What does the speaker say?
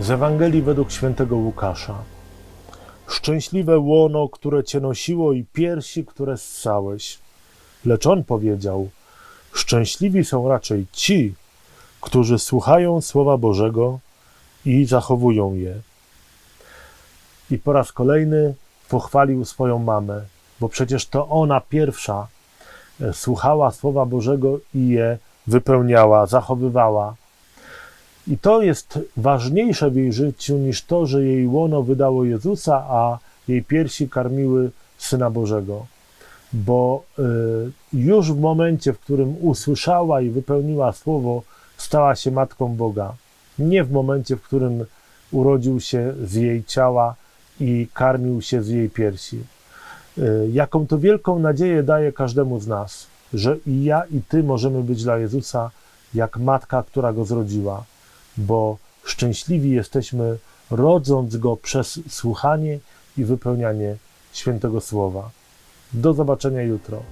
Z Ewangelii według świętego Łukasza. Szczęśliwe łono, które cię nosiło i piersi, które ssałeś. Lecz on powiedział: Szczęśliwi są raczej ci, którzy słuchają Słowa Bożego i zachowują je. I po raz kolejny pochwalił swoją mamę, bo przecież to ona pierwsza e, słuchała Słowa Bożego i je wypełniała, zachowywała. I to jest ważniejsze w jej życiu niż to, że jej łono wydało Jezusa, a jej piersi karmiły Syna Bożego. Bo y, już w momencie, w którym usłyszała i wypełniła Słowo, stała się Matką Boga. Nie w momencie, w którym urodził się z jej ciała i karmił się z jej piersi. Y, Jaką to wielką nadzieję daje każdemu z nas, że i ja, i ty możemy być dla Jezusa jak matka, która go zrodziła, bo szczęśliwi jesteśmy, rodząc go przez słuchanie i wypełnianie świętego słowa. Do zobaczenia jutro.